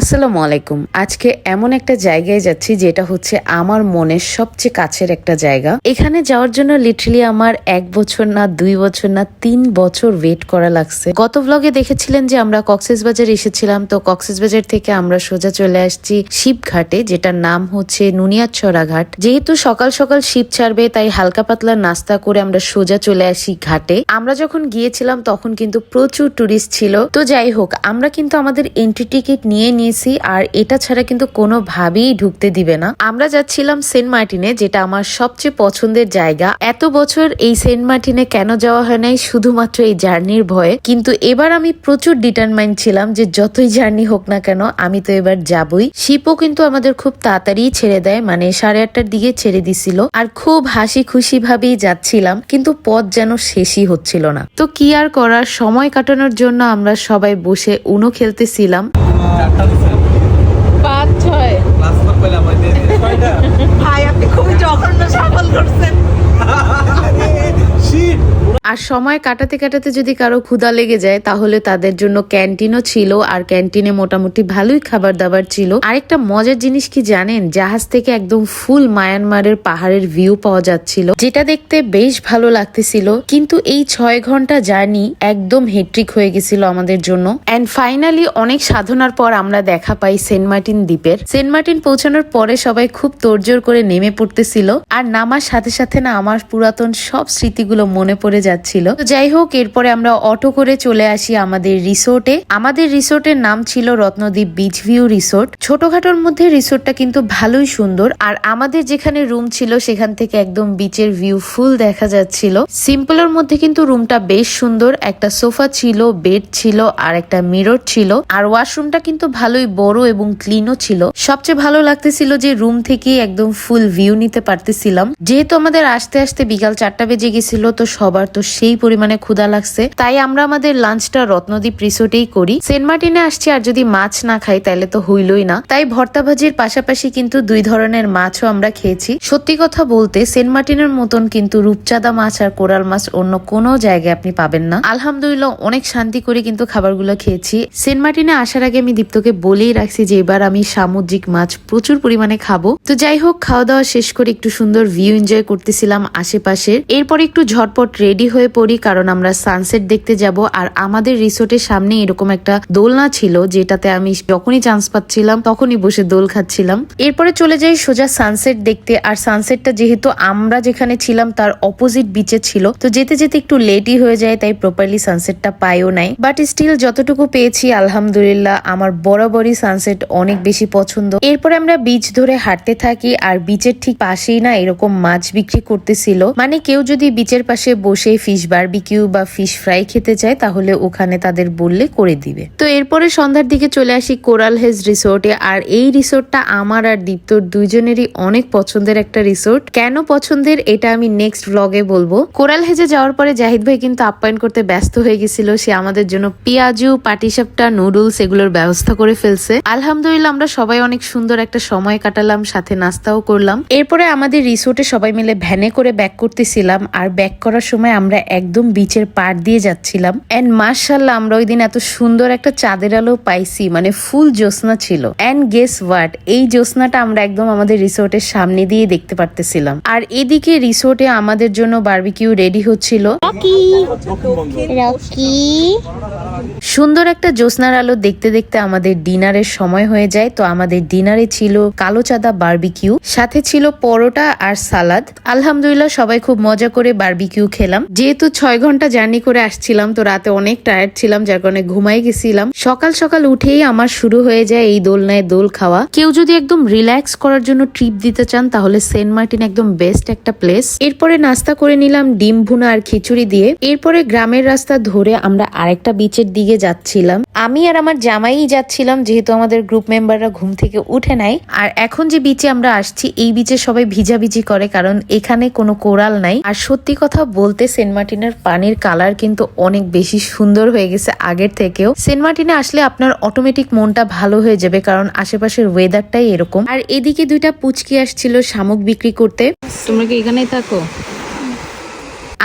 আসসালামু আলাইকুম। আজকে এমন একটা জায়গায় যাচ্ছি যেটা হচ্ছে আমার মনের সবচেয়ে কাছের একটা জায়গা। এখানে যাওয়ার জন্য লিটারালি আমার এক বছর না, দুই বছর না, তিন বছর ওয়েট করা লাগছে। গত ব্লগে দেখেছিলেন যে আমরা কক্সেস বাজার এসেছিলাম। তো কক্সেস বাজার থেকে আমরা সোজা চলে আসছি শিবঘাটে, যেটার নাম হচ্ছে নুনিয়াছড়া ঘাট যেহেতু সকাল সকাল শিব ছাড়বে, তাই হালকা পাতলা নাস্তা করে আমরা সোজা চলে আসি ঘাটে। আমরা যখন গিয়েছিলাম তখন কিন্তু প্রচুর টুরিস্ট ছিল। তো যাই হোক, আমরা কিন্তু আমাদের এন্ট্রি টিকিট নিয়ে নিয়েছি, আর এটা ছাড়া কিন্তু কোনোভাবেই ঢুকতে দিবে না। আমরা যাচ্ছিলাম সেন্ট মার্টিনে, যেটা আমার সবচেয়ে পছন্দের জায়গা। এত বছর এই সেন্ট মার্টিনে কেন যাওয়া হয় নাই, শুধুমাত্র এই জার্নির ভয়ে। কিন্তু এবার আমি প্রচুর ডিটারমাইন্ড ছিলাম যে যতই জার্নি হোক না কেন, আমি তো এবার যাবই। শিপও কিন্তু আমাদের খুব তাড়াতাড়ি ছেড়ে দেয় মানে সাড়ে আটটার দিকে ছেড়ে দিছিল। আর খুব হাসি খুশি ভাবেই যাচ্ছিলাম, কিন্তু পথ যেন শেষই হচ্ছিল না। তো কি আর করার, সময় কাটানোর জন্য আমরা সবাই বসে উনো খেলতেছিলাম। চারটা দিছে পাঁচ ছয় ক্লাস তো পেলাম ওই যে ছয়টা ভাই আপনি খুবই জঘন্য সফল করছেন শিট আর সময় কাটাতে কাটাতে যদি কারও ক্ষুধা লেগে যায়, তাহলে তাদের জন্য ক্যান্টিনও ছিল আর ক্যান্টিনে মোটামুটি ভালোই খাবার দাবার ছিল। আরেকটা মজার জিনিস কি জানেন? জাহাজ থেকে একদম ফুল মায়ানমারের পাহাড়ের ভিউ পাওয়া যাচ্ছিল, যেটা দেখতে বেশ ভালো লাগতেছিল। কিন্তু এই ছয় ঘণ্টা জার্নি একদম হেট্রিক হয়ে গেছিল আমাদের জন্য। অ্যান্ড ফাইনালি অনেক সাধনার পর আমরা দেখা পাই সেন্ট মার্টিন দ্বীপের। সেন্ট মার্টিন পৌঁছানোর পরে সবাই খুব তোড়জোড় করে নেমে পড়তেছিল। আর নামার সাথে সাথে না, আমার পুরাতন সব স্মৃতিগুলো মনে পড়ে যাচ্ছিল। তো যাই হোক, এরপরে আমরা অটো করে চলে আসি আমাদের রিসোর্টে। আমাদের রিসোর্টের নাম ছিল রত্নদ্বীপ বিচ ভিউ রিসোর্ট। ছোটখাটোর মধ্যে রিসোর্টটা কিন্তু ভালোই সুন্দর। আর আমাদের যেখানে রুম ছিল, সেখান থেকে একদম বিচের ভিউ ফুল দেখা যাচ্ছিল। সিম্পলের মধ্যে কিন্তু রুমটা বেশ সুন্দর। একটা সোফা ছিল, বেড ছিল, আর একটা মিরর ছিল। আর ওয়াশরুমটা কিন্তু ভালোই বড় এবং ক্লিনও ছিল। সবচেয়ে ভালো লাগতেছিল যে রুম থেকে একদম ফুল ভিউ নিতে পারতেছিলাম। যেহেতু আমাদের আসতে আসতে বিকাল চারটা বেজে গেছিল, তো সবার তো সেই পরিমাণে ক্ষুধা লাগছে। তাই আমরা আমাদের লাঞ্চটা রত্নদ্বীপ রিসোর্টেই করি। সেন্ট মার্টিনে আসছি আর যদি মাছ না খাই তাহলে তো হইলই না। তাই ভর্তা ভাজির পাশাপাশি কিন্তু দুই ধরনের মাছও আমরা খেয়েছি। সত্যি কথা বলতে সেন্ট মার্টিনের মতন কিন্তু রূপচাঁদা মাছ আর কোরাল মাছ অন্য কোনো জায়গায় আপনি পাবেন না। আলহামদুলিল্লাহ অনেক শান্তি করে কিন্তু খাবারগুলো খেয়েছি। সেন্ট মার্টিনে আসার আগে আমি দীপ্তকে বলেই রাখছি যে এবার আমি সামুদ্রিক মাছ প্রচুর পরিমাণে খাব। তো যাই হোক, খাওয়া দাওয়া শেষ করে একটু সুন্দর ভিউ এনজয় করতেছিলাম আশেপাশের। এরপর একটু ঝটপট রেডি হয়ে পড়ি, কারণ আমরা সানসেট দেখতে যাব। আর আমাদের রিসোর্টের সামনে এরকম একটা দোলনা ছিল, যেটাতে আমি যখনই চান্স পাচ্ছিলাম, তখনই বসে দোল খাচ্ছিলাম। এরপরে চলে যাই সোজা সানসেট দেখতে। আর সানসেটটা যেহেতু আমরা যেখানে ছিলাম, তার অপোজিট বিচে ছিল। তো যেতে যেতে একটু লেটই হয়ে যায়, তাই প্রপারলি সানসেটটা পাইও নাই। বাট স্টিল যতটুকু পেয়েছি, আলহামদুলিল্লাহ, আমার বরাবরই সানসেট অনেক বেশি পছন্দ। এরপরে আমরা বিচ ধরে হাঁটতে থাকি, আর বিচের ঠিক পাশেই না এরকম মাছ বিক্রি করতেছিল। মানে কেউ যদি বিচের পাশে বসে ফিশ বারবিকিউ বা ফিশ ফ্রাই খেতে চায়, তাহলে ওখানে তাদের বললে করে দিবে। তো এরপরে সন্ধ্যার দিকে চলে আসি কোরাল হেজ রিসোর্টে, আর এই রিসোর্টটা আমার আর দীপ্তর দুইজনেরই অনেক পছন্দের একটা রিসোর্ট। কেন পছন্দের এটা আমি নেক্সট ব্লগে বলব। কোরাল হেজে যাওয়ার পরে জাহিদ ভাই কিন্তু আপ্যায়ন করতে ব্যস্ত হয়ে গেছিল, সে আমাদের জন্য পেঁয়াজু, পাটিসাপটা, নুডলস এগুলোর ব্যবস্থা করে ফেলছে। আলহামদুলিল্লাহ, আমরা সবাই অনেক সুন্দর একটা সময় কাটালাম, সাথে নাস্তাও করলাম। এরপরে আমাদের রিসোর্টে সবাই মিলে ভ্যানে করে ব্যাক করতেছিলাম, আর ব্যাক করার সময় আমরা একদম বিচের পাড় দিয়ে যাচ্ছিলাম। এন্ড মার্শাল্লাহ আমরা ওই দিন এত সুন্দর একটা চাঁদের আলো পাইছি মানে ফুল জ্যোৎস্না ছিল। এন্ড গেস ওয়াট এই জ্যোৎস্নাটা আমরা একদম আমাদের রিসোর্টের সামনে দিয়ে দেখতে পারতেছিলাম। আর এদিকে রিসোর্টে আমাদের জন্য বারবিকিউ রেডি হচ্ছিল। সুন্দর একটা জ্যোৎস্নার আলো দেখতে দেখতে আমাদের ডিনারের সময় হয়ে যায়। তো আমাদের ডিনারে ছিল কালো চাঁদা বার্বিকিউ সাথে ছিল পরোটা আর সালাদ। আলহামদুলিল্লাহ সবাই খুব মজা করে বার্বিকিউ খেলাম। যেহেতু ছয় ঘণ্টা জার্নি করে আসছিলাম, তো রাতে অনেক টায়ার্ড ছিলাম, যার কারণে ঘুমাই গেছিলাম। সকাল সকাল উঠেই আমার শুরু হয়ে যায় এই দোলনায় দোল খাওয়া। কেউ যদি একদম রিল্যাক্স করার জন্য ট্রিপ দিতে চান, তাহলে সেন্ট মার্টিন একদম বেস্ট একটা প্লেস এরপরে নাস্তা করে নিলাম ডিম ভুনা আর খিচুড়ি দিয়ে। এরপরে গ্রামের রাস্তা ধরে আমরা আরেকটা বিচের দিকে যাচ্ছিলাম। আমি আর আমার জামাই যাচ্ছিলাম, যেহেতু আমাদের গ্রুপ মেম্বাররা ঘুম থেকে উঠে নাই। আর এখন যে বিচে আমরা আসছি, এই বিচে সবাই ভিজাভিজি করে, কারণ এখানে কোনো কোরাল নাই। আর সত্যি কথা বলতে সেন্ট মার্টিনের পানির কালার কিন্তু অনেক বেশি সুন্দর হয়ে গেছে আগের থেকেও। সেন্ট মার্টিনে আসলে আপনার অটোমেটিক মনটা ভালো হয়ে যাবে কারণ আশেপাশের ওয়েদারটাই এরকম। আর এদিকে দুইটা পুচকি আসছিল শামুক বিক্রি করতে। তোমরা কি এখানেই থাকো?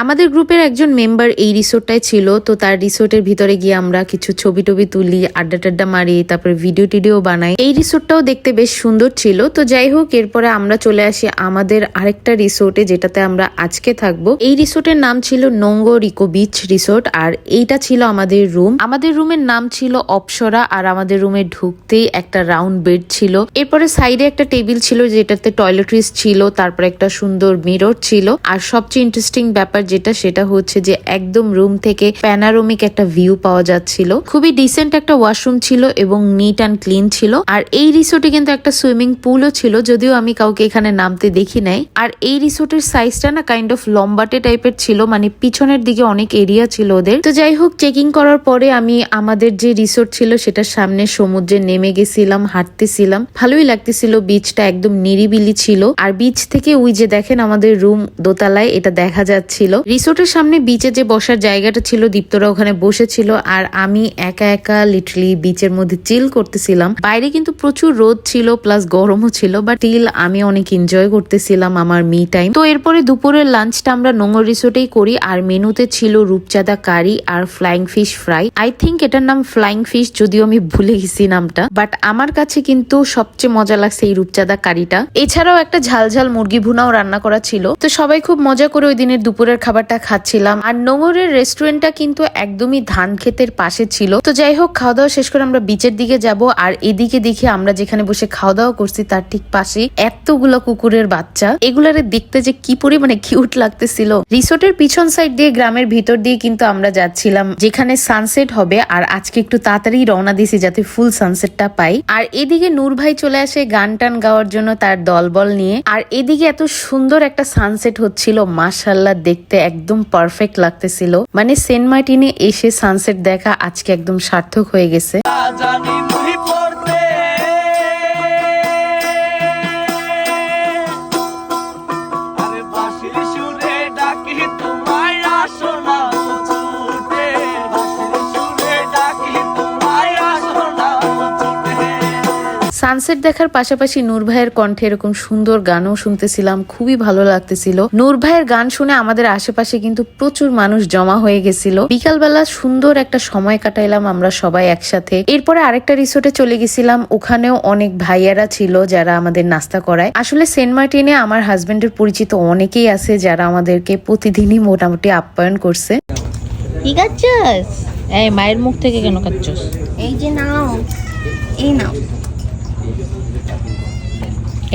আমাদের গ্রুপের একজন মেম্বার এই রিসোর্টটাই ছিল, তো তার রিসোর্টের ভিতরে গিয়ে আমরা কিছু ছবি টবি তুলি আড্ডা টাড্ডা মারি, তারপরে ভিডিও টিডিও বানাই। এই রিসোর্টটাও দেখতে বেশ সুন্দর ছিল। তো যাই হোক, এরপরে আমরা চলে আসি আমাদের আরেকটা রিসোর্টে যেটাতে আমরা আজকে থাকব। এই রিসোর্টের নাম ছিল নোঙ্গো রিকো বিচ রিসোর্ট, আর এইটা ছিল আমাদের রুম। আমাদের রুমের নাম ছিল অপসরা, আর আমাদের রুমে ঢুকতেই একটা রাউন্ড বেড ছিল। এরপরে সাইডে একটা টেবিল ছিল, যেটাতে টয়লেট্রিস ছিল, তারপরে একটা সুন্দর মিরর ছিল। আর সবচেয়ে ইন্টারেস্টিং ব্যাপার যেটা সেটা হচ্ছে যে একদম রুম থেকে প্যানারোমিক একটা ভিউ পাওয়া যাচ্ছিল। খুবই ডিসেন্ট একটা ওয়াশরুম ছিল এবং নিট অ্যান্ড ক্লিন ছিল। আর এই রিসোর্টে কিন্তু একটা সুইমিং পুলও ছিল, যদিও আমি কাউকে এখানে নামতে দেখি নাই। আর এই রিসোর্টের সাইজটা না কাইন্ড অফ লম্বাটে টাইপের ছিল মানে পিছনের দিকে অনেক এরিয়া ছিল ওদের। তো যাই হোক চেকিং করার পরে আমি আমাদের যে রিসোর্ট ছিল, সেটার সামনে সমুদ্রে নেমে গেছিলাম, হাঁটতেছিলাম। ভালোই লাগতেছিল বিচটা একদম নিরিবিলি ছিল। আর বিচ থেকে ওই যে দেখেন আমাদের রুম দোতলায়, এটা দেখা যাচ্ছিল। রিসোর্টের সামনে বিচে যে বসার জায়গাটা ছিল, দীপ্তরা ওখানে বসেছিল। আর আমি একা একা লিটারলি বিচের মধ্যে চিল করতেছিলাম। বাইরে কিন্তু প্রচুর রোদ ছিল প্লাস গরমও ছিল বাট স্টিল আমি অনেক এনজয় করতেছিলাম আমার মি টাইম তো এরপরে দুপুরের লাঞ্চটা আমরা নোংর রিসোর্টেই করি, আর মেনুতে ছিল রূপচাঁদা curry R flying fish fry I think এটার নাম ফ্লাইং ফিশ যদিও আমি ভুলে গেছি নামটা। বাট আমার কাছে কিন্তু সবচেয়ে মজা লাগছে এই রূপচাঁদা কারিটা। এছাড়াও একটা ঝাল ঝাল মুরগি ভুনাও রান্না করা ছিল। তো সবাই খুব মজা করে ওই দিনের দুপুরের খাবারটা খাচ্ছিলাম। আর নোংরের রেস্টুরেন্টটা কিন্তু একদমই ধান ক্ষেতের পাশে ছিল। তো যাই হোক খাওয়া দাওয়া শেষ করে আমরা বিচের দিকে যাব। আর এদিকে দেখি আমরা যেখানে বসে খাওয়া দাওয়া করছি, তার ঠিক পাশে এতগুলো কুকুরের বাচ্চা। এগুলারে দেখতে যে কি পরিমাণে কিউট লাগতেছিল। রিসোর্টের পিছন সাইড দিয়ে, গ্রামের ভিতর দিয়ে কিন্তু আমরা যাচ্ছিলাম, যেখানে সানসেট হবে। আর আজকে একটু তাড়াতাড়ি রওনা দিছি যাতে ফুল সানসেটটা পাই। আর এদিকে নূর ভাই চলে আসে গান টান গাওয়ার জন্য তার দলবল নিয়ে। আর এদিকে এত সুন্দর একটা সানসেট হচ্ছিল মাশাল্লাহ দেখতে। একদম পারফেক্ট লাগতেছিল। মানে সেন্ট মার্টিনে এসে সানসেট দেখা আজকে একদম সার্থক হয়ে গেছে। সানসেট দেখার পাশাপাশি নূর ভাইয়ের কণ্ঠে এরকম সুন্দর গানও শুনতেছিলাম খুবই ভালো লাগতেছিল। নূর ভাইয়ের গান শুনে আমাদের আশেপাশে কিন্তু প্রচুর মানুষ জমা হয়ে গেছিল। বিকালবেলা সুন্দর একটা সময় কাটাইলাম আমরা সবাই একসাথে। এরপরে আরেকটা রিসোর্টে চলে গেছিলাম ওখানেও অনেক ভাইয়ারা ছিল যারা আমাদের নাস্তা করায়। আসলে সেন্ট মার্টিনে আমার হাজবেন্ডের পরিচিত অনেকেই আছে যারা আমাদেরকে প্রতিদিনই মোটামুটি আপ্যায়ন করছে। কি খাচ্ছস? এই মায়ের মুখ থেকে কেন খাচ্ছস? এই যে নাও এই নাও।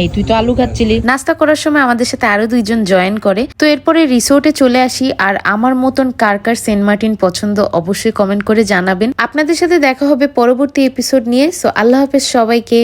এই তুই তো আলু খাচ্ছিলি নাস্তা করার সময় আমাদের সাথে আরও দুইজন জয়েন করে। তো এরপরে রিসোর্টে চলে আসি, আর আমার মতন কার কার সেন্ট মার্টিন পছন্দ অবশ্যই কমেন্ট করে জানাবেন। আপনাদের সাথে দেখা হবে পরবর্তী এপিসোড নিয়ে সো আল্লাহ হাফেজ সবাইকে।